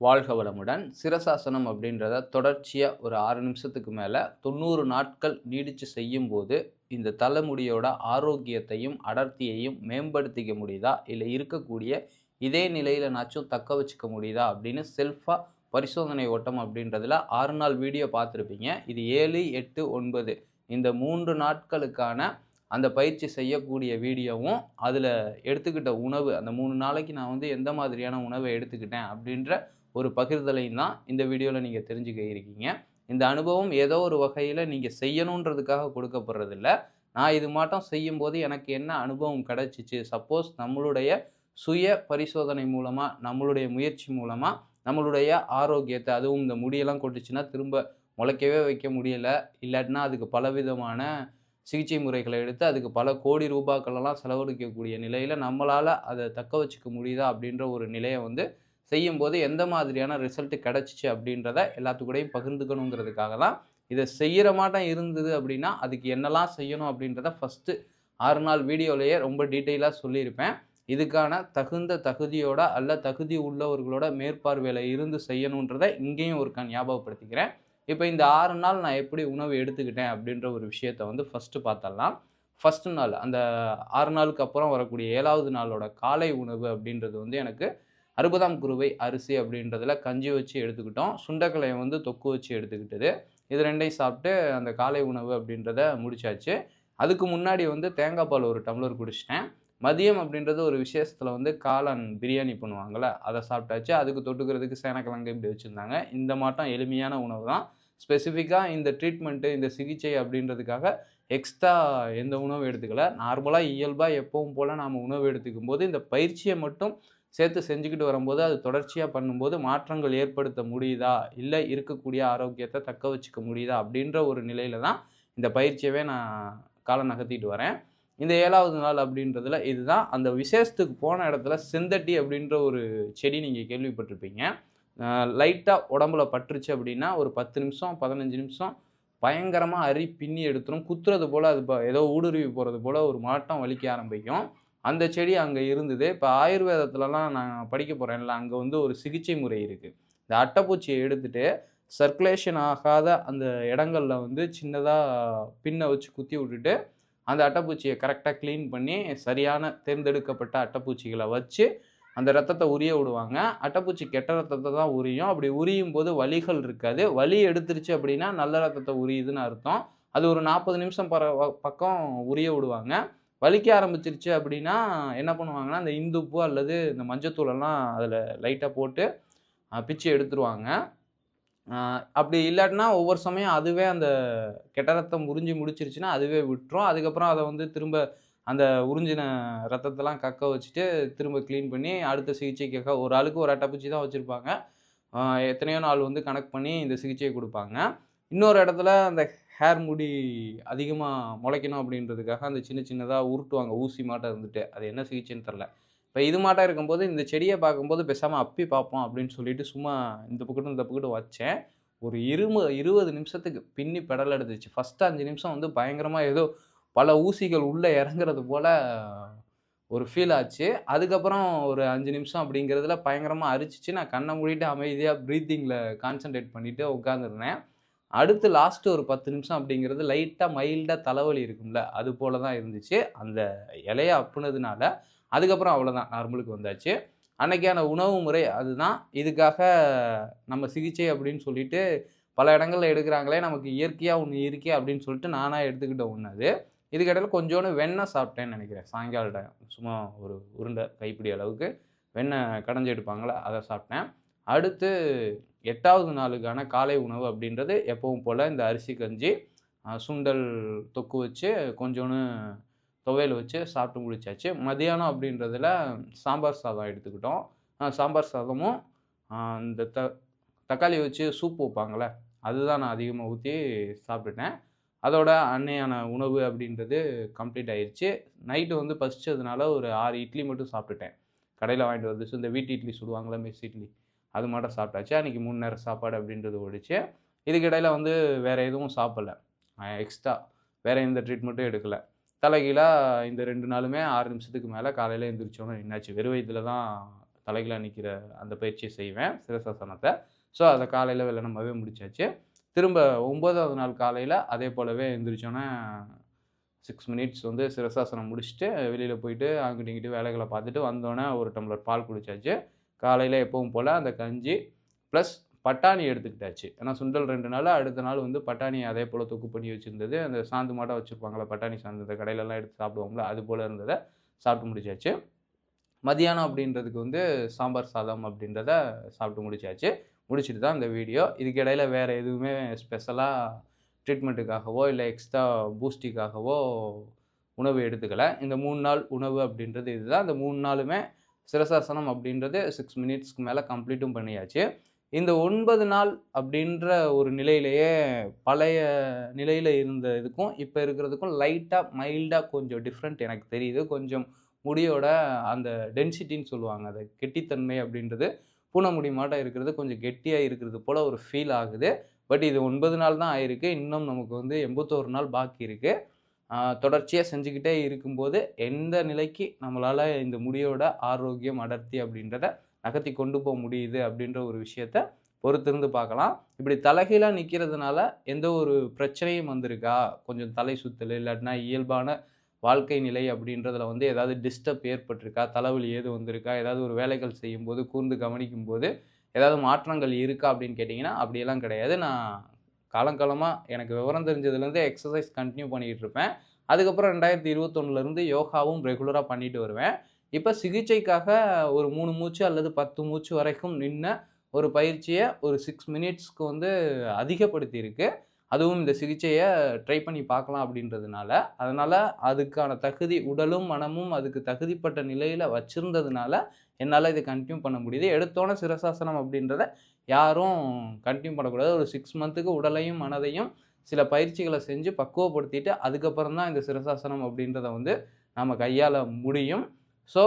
வாழ்க வளமுடன். சிரசாசனம் அப்படின்றத தொடர்ச்சியாக ஒரு ஆறு நிமிஷத்துக்கு மேலே தொண்ணூறு நாட்கள் நீடித்து செய்யும்போது இந்த தலைமுடியோட ஆரோக்கியத்தையும் அடர்த்தியையும் மேம்படுத்திக்க முடியுதா? இல்லை இருக்கக்கூடிய இதே நிலையில் நாச்சும் தக்க வச்சுக்க முடியுதா? அப்படின்னு செல்ஃபாக பரிசோதனை ஓட்டம் அப்படின்றதுல ஆறு நாள் வீடியோ பார்த்துருப்பீங்க. இது ஏழு எட்டு ஒன்பது. இந்த மூன்று நாட்களுக்கான அந்த பயிற்சி செய்யக்கூடிய வீடியோவும் அதில் எடுத்துக்கிட்ட உணவு அந்த மூணு நாளைக்கு நான் வந்து எந்த மாதிரியான உணவை எடுத்துக்கிட்டேன் அப்படின்ற ஒரு பகிர்தலையும் தான் இந்த வீடியோவில் நீங்கள் தெரிஞ்சுக்க இருக்கீங்க. இந்த அனுபவம் ஏதோ ஒரு வகையில் நீங்கள் செய்யணுன்றதுக்காக கொடுக்கப்படுறதில்ல. நான் இது மாட்டம் செய்யும்போது எனக்கு என்ன அனுபவம் கிடச்சிச்சு? சப்போஸ் நம்மளுடைய சுய பரிசோதனை மூலமாக நம்மளுடைய முயற்சி மூலமாக நம்மளுடைய ஆரோக்கியத்தை அதுவும் இந்த முடியெல்லாம் கொட்டுச்சுன்னா திரும்ப முளைக்கவே வைக்க முடியலை. இல்லாட்டினா அதுக்கு பலவிதமான சிகிச்சை முறைகளை எடுத்து அதுக்கு பல கோடி ரூபாக்களெல்லாம் செலவழிக்கக்கூடிய நிலையில் நம்மளால் அதை தக்க வச்சுக்க முடியுதா அப்படின்ற ஒரு நிலையை வந்து செய்யும்போது எந்த மாதிரியான ரிசல்ட் கிடச்சிச்சு அப்படின்றத எல்லாத்துக்கூடையும் பகிர்ந்துக்கணுங்கிறதுக்காக தான் இதை செய்கிற மாட்டம் இருந்தது அப்படின்னா அதுக்கு என்னெல்லாம் செய்யணும் அப்படின்றத ஃபஸ்ட்டு ஆறு நாள் வீடியோலேயே ரொம்ப டீட்டெயிலாக சொல்லியிருப்பேன். இதுக்கான தகுந்த தகுதியோட அல்ல தகுதி உள்ளவர்களோட மேற்பார்வையில் இருந்து செய்யணுன்றதை இங்கேயும் ஒரு ஞாபகப்படுத்திக்கிறேன். இப்போ இந்த ஆறு நாள் நான் எப்படி உணவு எடுத்துக்கிட்டேன் அப்படின்ற ஒரு விஷயத்த வந்து ஃபஸ்ட்டு பார்த்தலாம். ஃபஸ்ட்டு நாள் அந்த ஆறு நாளுக்கு அப்புறம் வரக்கூடிய ஏழாவது நாளோட காலை உணவு அப்படின்றது வந்து எனக்கு அறுபதாம் குருவை அரிசி அப்படின்றதுல கஞ்சி வச்சு எடுத்துக்கிட்டோம். சுண்டக்கலையை வந்து தொக்கு வச்சு எடுத்துக்கிட்டது. இது ரெண்டையும் சாப்பிட்டு அந்த காலை உணவு அப்படின்றத முடிச்சாச்சு. அதுக்கு முன்னாடி வந்து தேங்காய் பால் ஒரு டம்ளர் குடிச்சிட்டேன். மதியம் அப்படின்றது ஒரு விசேஷத்தில் வந்து காளான் பிரியாணி பண்ணுவாங்கள்ல அதை சாப்பிட்டாச்சு. அதுக்கு தொட்டுக்கிறதுக்கு சேனக்கிழங்கு இப்படி வச்சுருந்தாங்க. இந்த மாட்டம் எளிமையான உணவு தான். ஸ்பெசிஃபிக்காக இந்த ட்ரீட்மெண்ட்டு இந்த சிகிச்சை அப்படின்றதுக்காக எக்ஸ்ட்ரா எந்த உணவு எடுத்துக்கல. நார்மலாக இயல்பாக எப்பவும் போல் நாம் உணவு எடுத்துக்கும் போது இந்த பயிற்சியை மட்டும் சேர்த்து செஞ்சுக்கிட்டு வரும்போது அது தொடர்ச்சியாக பண்ணும்போது மாற்றங்கள் ஏற்படுத்த முடியுதா? இல்லை இருக்கக்கூடிய ஆரோக்கியத்தை தக்க வச்சுக்க முடியுதா? அப்படின்ற ஒரு நிலையில தான் இந்த பயிற்சியவே நான் காலம் நகர்த்திட்டு வரேன். இந்த ஏழாவது நாள் அப்படின்றதுல இதுதான். அந்த விசேஷத்துக்கு போன இடத்துல செந்தட்டி அப்படின்ற ஒரு செடி நீங்கள் கேள்விப்பட்டிருப்பீங்க. லைட்டாக உடம்புல பட்டுருச்சு அப்படின்னா ஒரு பத்து நிமிஷம் பதினஞ்சு நிமிஷம் பயங்கரமாக அரி பின்னி எடுத்துரும். குத்துறது போல் அது இப்போ ஏதோ ஊடுருவி போகிறது போல் ஒரு மாட்டம் வலிக்க ஆரம்பிக்கும். அந்த செடி அங்கே இருந்தது. இப்போ ஆயுர்வேதத்துலலாம் நான் படிக்க போகிறேன்ல அங்கே வந்து ஒரு சிகிச்சை முறை இருக்குது இந்த அட்டைப்பூச்சியை எடுத்துட்டு சர்க்குலேஷன் ஆகாத அந்த இடங்களில் வந்து சின்னதாக பின்னை வச்சு குத்தி விட்டுட்டு அந்த அட்டைப்பூச்சியை கரெக்டாக க்ளீன் பண்ணி சரியான தேர்ந்தெடுக்கப்பட்ட அட்டைப்பூச்சிகளை வச்சு அந்த ரத்தத்தை உரிய விடுவாங்க. அட்டைப்பூச்சி கெட்ட ரத்தத்தை தான் உரியும். அப்படி உரியும் போது வலிகள் இருக்காது. வலி எடுத்துருச்சு அப்படின்னா நல்ல ரத்தத்தை உரியுதுன்னு அர்த்தம். அது ஒரு நாற்பது நிமிஷம் பர பக்கம் உரிய விடுவாங்க. வலிக்க ஆரம்பிச்சிருச்சு அப்படின்னா என்ன பண்ணுவாங்கன்னா அந்த இந்துப்பு அல்லது இந்த மஞ்சத்தூளெல்லாம் அதில் லைட்டாக போட்டு பிச்சு எடுத்துருவாங்க. அப்படி இல்லாட்டினா ஒவ்வொரு சமயம் அதுவே அந்த கெட்ட ரத்தம் உறிஞ்சி முடிச்சிருச்சுன்னா அதுவே விட்டுரும். அதுக்கப்புறம் அதை வந்து திரும்ப அந்த உறிஞ்சின ரத்தத்தெல்லாம் கக்க வச்சுட்டு திரும்ப க்ளீன் பண்ணி அடுத்த சிகிச்சைக்காக ஒரு ஆளுக்கு ஒரு அட்டைப்பூச்சி தான் வச்சுருப்பாங்க. எத்தனையோ நாள் வந்து கணக்கு பண்ணி இந்த சிகிச்சையை கொடுப்பாங்க. இன்னொரு இடத்துல அந்த ஹேர் முடி அதிகமாக முளைக்கணும் அப்படின்றதுக்காக அந்த சின்ன சின்னதாக உருட்டுவாங்க. ஊசி மாட்டம் இருந்துட்டு. அது என்ன சிகிச்சைன்னு தெரில. இப்போ இது மாட்டாக இருக்கும்போது இந்த செடியை பார்க்கும்போது பேசாமல் அப்பி பார்ப்போம் அப்படின்னு சொல்லிட்டு சும்மா இந்த பக்கட்டும் இந்த பக்கட்டும் வச்சேன். ஒரு இரும இருபது நிமிஷத்துக்கு பின்னி பெடல் எடுத்துச்சு. ஃபஸ்ட்டு அஞ்சு நிமிஷம் வந்து பயங்கரமாக ஏதோ பல ஊசிகள் உள்ளே இறங்குறது போல் ஒரு ஃபீல் ஆச்சு. அதுக்கப்புறம் ஒரு அஞ்சு நிமிஷம் அப்படிங்கிறதுல பயங்கரமாக அரிச்சிச்சு. நான் கண்ணை மூடிட்டு அமைதியாக ப்ரீத்திங்கில் கான்சென்ட்ரேட் பண்ணிவிட்டு உட்காந்துருந்தேன் அடுத்து லாஸ்ட்டு ஒரு பத்து நிமிஷம் அப்படிங்கிறது லைட்டாக மைல்டாக தலைவலி இருக்கும்ல அது போல தான் இருந்துச்சு. அந்த இலையை அப்புனதுனால அதுக்கப்புறம் அவ்வளோதான் நார்மலுக்கு வந்தாச்சு. அன்னைக்கான உணவு முறை அதுதான். இதுக்காக நம்ம சிகிச்சை அப்படின்னு சொல்லிட்டு பல இடங்களில் எடுக்கிறாங்களே நமக்கு இயற்கையாக ஒன்று இருக்கே அப்படின்னு சொல்லிட்டு நானாக எடுத்துக்கிட்ட ஒன்று அது. இதுக்கிடையில் கொஞ்சோண்டு வெண்ணெய் சாப்பிட்டேன்னு நினைக்கிறேன். சாயங்கால டைம் சும்மா ஒரு உருண்டை கைப்பிடி அளவுக்கு வெண்ணெய் கடைஞ்சி எடுப்பாங்களே அதை சாப்பிட்டேன். அடுத்து எட்டாவது நாளுக்கான காலை உணவு அப்படின்றது எப்பவும் போல் இந்த அரிசி கஞ்சி சுண்டல் தொக்கு வச்சு கொஞ்சோன்னு துவையல் வச்சு சாப்பிட்டு முடிச்சாச்சு. மதியானம் அப்படின்றதுல சாம்பார் சாதம் எடுத்துக்கிட்டோம். சாம்பார் சாதமும் இந்த த தக்காளி வச்சு சூப் வைப்பாங்களே அதுதான் நான் அதிகமாக ஊற்றி சாப்பிட்டுட்டேன். அதோட அன்னையான உணவு அப்படின்றது கம்ப்ளீட் ஆயிடுச்சு நைட்டு வந்து பசிச்சதுனால ஒரு ஆறு இட்லி மட்டும் சாப்பிட்டுட்டேன். கடையில் வாங்கிட்டு வந்து இந்த வீட்டு இட்லி சுடுவாங்களே மெஸ் இட்லி அது மட்டும் சாப்பிட்டாச்சு. அன்றைக்கி மூணு நேரம் சாப்பாடு அப்படின்றது ஓடிச்சு. இதுக்கிடையில் வந்து வேறு எதுவும் சாப்பிடல. எக்ஸ்ட்ரா வேறு எந்த ட்ரீட்மெண்ட்டும் எடுக்கலை. தலைகீழாக இந்த ரெண்டு நாளுமே ஆறு நிமிஷத்துக்கு மேலே காலையில் எழுந்திரிச்சோன்னு என்னாச்சு? வெறும் வயதில் தான் தலைகீழாக நிற்கிற அந்த பயிற்சியை செய்வேன் சிரசாசனத்தை. ஸோ அதை காலையில் வெள்ளனமாகவே முடிச்சாச்சு. திரும்ப ஒம்போதாவது நாள் காலையில் அதே போலவே எழுந்திரிச்சோன்னே சிக்ஸ் மினிட்ஸ் வந்து சிரசாசனம் முடிச்சுட்டு வெளியில் போயிட்டு அங்கிட்டு இங்கிட்டு வேலைகளை பார்த்துட்டு வந்தோடனே ஒரு டம்ளர் பால் குடிச்சாச்சு. காலையில் எப்பவும் போல் அந்த கஞ்சி ப்ளஸ் பட்டாணி எடுத்துக்கிட்டாச்சு. ஏன்னா சுண்டல் ரெண்டு நாள் அடுத்த நாள் வந்து பட்டாணி அதே போல் தொக்கு பண்ணி வச்சுருந்தது. அந்த சாந்து மாட்டாக வச்சுருப்பாங்களே பட்டாணி சாந்து இந்த கடையிலலாம் எடுத்து சாப்பிடுவோம்ல அது போல் இருந்ததை சாப்பிட்டு முடிச்சாச்சு. மதியானம் அப்படின்றதுக்கு வந்து சாம்பார் சாதம் அப்படின்றத சாப்பிட்டு முடிச்சாச்சு. முடிச்சுட்டு தான் இந்த வீடியோ. இதுக்கு இடையில் வேறு எதுவுமே ஸ்பெஷலாக ட்ரீட்மெண்ட்டுக்காகவோ இல்லை எக்ஸ்ட்ரா பூஸ்டிக்காகவோ உணவு எடுத்துக்கல. இந்த மூணு நாள் உணவு அப்படின்றது இதுதான். இந்த மூணு நாளுமே சிரசாசனம் அப்படின்றது சிக்ஸ் மினிட்ஸ்க்கு மேலே கம்ப்ளீட்டும் பண்ணியாச்சு. இந்த ஒன்பது நாள் அப்படின்ற ஒரு நிலையிலேயே பழைய நிலையில் இருந்த இதுக்கும் இப்போ இருக்கிறதுக்கும் லைட்டாக மைல்டாக கொஞ்சம் டிஃப்ரெண்ட் எனக்கு தெரியுது. கொஞ்சம் முடியோட அந்த டென்சிட்டின்னு சொல்லுவாங்க. அது கெட்டித்தன்மை அப்படின்றது பூனை முடி மாட்டம் இருக்கிறது. கொஞ்சம் கெட்டியாக இருக்கிறது போல் ஒரு ஃபீல் ஆகுது. பட் இது ஒன்பது நாள் தான் ஆயிருக்கு. இன்னும் நமக்கு வந்து எண்பத்தோரு நாள் பாக்கி இருக்குது தொடர்ச்சியாக செஞ்சுக்கிட்டே இருக்கும்போது எந்த நிலைக்கு நம்மளால் இந்த முடியோட ஆரோக்கியம் அடர்த்தி அப்படின்றத நகர்த்தி கொண்டு போக முடியுது அப்படின்ற ஒரு விஷயத்த பொறுத்திருந்து பார்க்கலாம். இப்படி தலைகீழாக நிற்கிறதுனால எந்த ஒரு பிரச்சனையும் வந்திருக்கா? கொஞ்சம் தலை சுத்தல் இல்லாட்டினா இயல்பான வாழ்க்கை நிலை அப்படின்றதுல வந்து ஏதாவது டிஸ்டர்ப் ஏற்பட்டிருக்கா? தலைவலி ஏது வந்திருக்கா? ஏதாவது ஒரு வேலைகள் செய்யும்போது கூர்ந்து கவனிக்கும் போது ஏதாவது மாற்றங்கள் இருக்கா அப்படின்னு கேட்டிங்கன்னா அப்படியெல்லாம் கிடையாது. நான் காலங்காலமாக எனக்கு விவரம் தெரிஞ்சதுலேருந்து எக்ஸசைஸ் கண்டினியூ பண்ணிகிட்டு இருப்பேன். அதுக்கப்புறம் ரெண்டாயிரத்தி இருபத்தொன்னுலேருந்து யோகாவும் ரெகுலராக பண்ணிட்டு வருவேன். இப்போ சிகிச்சைக்காக ஒரு மூணு மூச்சு அல்லது பத்து மூச்சு வரைக்கும் நின்ன ஒரு பயிற்சியை ஒரு சிக்ஸ் மினிட்ஸ்க்கு வந்து அதிகப்படுத்தியிருக்கு. அதுவும் இந்த சிகிச்சையை ட்ரை பண்ணி பார்க்கலாம் அப்படின்றதுனால. அதனால் அதுக்கான தகுதி உடலும் மனமும் அதுக்கு தகுதிப்பட்ட நிலையில் வச்சுருந்ததுனால என்னால் இதை கண்டினியூ பண்ண முடியுது. எடுத்தோன்னே சிரசாசனம் அப்படின்றத யாரும் கண்டினியூ பண்ணக்கூடாது. ஒரு சிக்ஸ் மந்த்துக்கு உடலையும் மனதையும் சில பயிற்சிகளை செஞ்சு பக்குவப்படுத்திட்டு அதுக்கப்புறம் தான் இந்த சிரசாசனம் அப்படின்றத வந்து நம்ம கையாள முடியும். ஸோ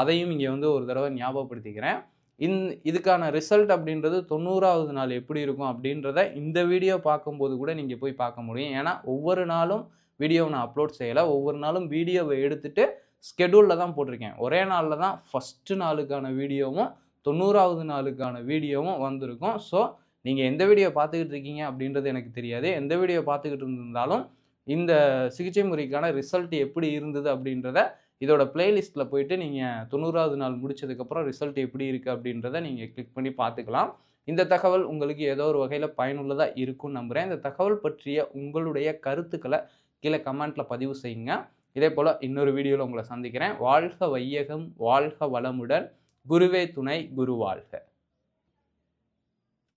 அதையும் இங்கே வந்து ஒரு தடவை ஞாபகப்படுத்திக்கிறேன். இந் இதுக்கான ரிசல்ட் அப்படின்றது தொண்ணூறாவது நாள் எப்படி இருக்கும் அப்படின்றத இந்த வீடியோ பார்க்கும்போது கூட நீங்கள் போய் பார்க்க முடியும். ஏன்னா ஒவ்வொரு நாளும் வீடியோவை நான் அப்லோட் செய்யலை. ஒவ்வொரு நாளும் வீடியோவை எடுத்துகிட்டு ஸ்கெடியூலில் தான் போட்டிருக்கேன். ஒரே நாளில் தான் ஃபஸ்ட்டு நாளுக்கான வீடியோவும் தொண்ணூறாவது நாளுக்கான வீடியோவும் வந்திருக்கும். ஸோ நீங்கள் எந்த வீடியோ பார்த்துக்கிட்டு இருக்கீங்க அப்படின்றது எனக்கு தெரியாது. எந்த வீடியோ பார்த்துக்கிட்டு இருந்தாலும் இந்த சிகிச்சை முறைக்கான ரிசல்ட் எப்படி இருந்தது அப்படின்றத இதோட பிளேலிஸ்ட்டில் போயிட்டு நீங்கள் தொண்ணூறாவது நாள் முடிச்சதுக்கப்புறம் ரிசல்ட் எப்படி இருக்குது அப்படின்றத நீங்கள் கிளிக் பண்ணி பார்த்துக்கலாம். இந்த தகவல் உங்களுக்கு ஏதோ ஒரு வகையில் பயனுள்ளதாக இருக்கும்னு நம்புகிறேன் இந்த தகவல் பற்றிய உங்களுடைய கருத்துக்களை கீழே கமெண்ட்டில் பதிவு செய்யுங்க. இதே போல் இன்னொரு வீடியோவில் உங்களை சந்திக்கிறேன். வாழ்க வையகம் வாழ்க வளமுடன். குருவே துணை குரு வாழ்க.